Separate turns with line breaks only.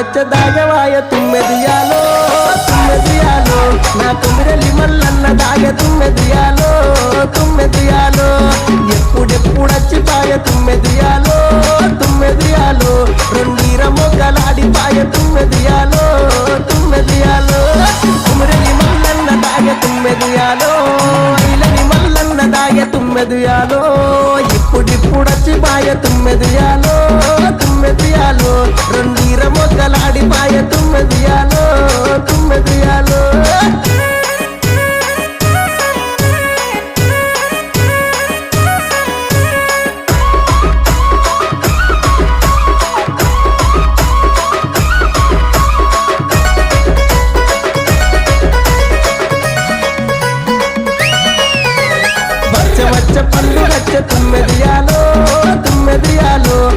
దిగవచ్చ దాగవాయ తుమ్మెదియాలో తుమ్మెదియాలో నా తుమ్మిరలి మల్లన్న దాగ తుమ్మెదియాలో తుమ్మెదియాలో ఎప్పుడెప్పుడచ్చి పాయ తుమ్మెదియాలో తుమ్మెదియాలో రెండీర మొగ్గలాడి పాయ తుమ్మెదియాలో తుమ్మెదియాలో తుమ్మిరలి మల్లన్న దాగ తుమ్మెదియాలో ఇలని మల్లన్న దాగ తుమ్మెదియాలో ఇప్పుడిప్పుడచ్చి పాయ తుమ్మెదియాలో తుమ్మెదియాలో దియాలో తుమ్మ దియాలో పళ్ళు వచ్చే తుమ్మెదియాలో.